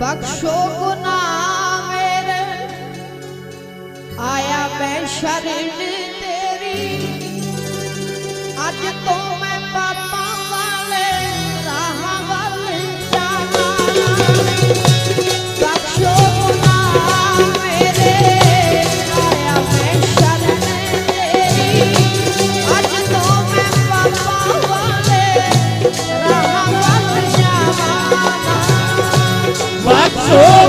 बख्शो गुना मेरे आया मैं शरण तेरी। अज तो मैं पापा वाले राह वाले जाना। Oh.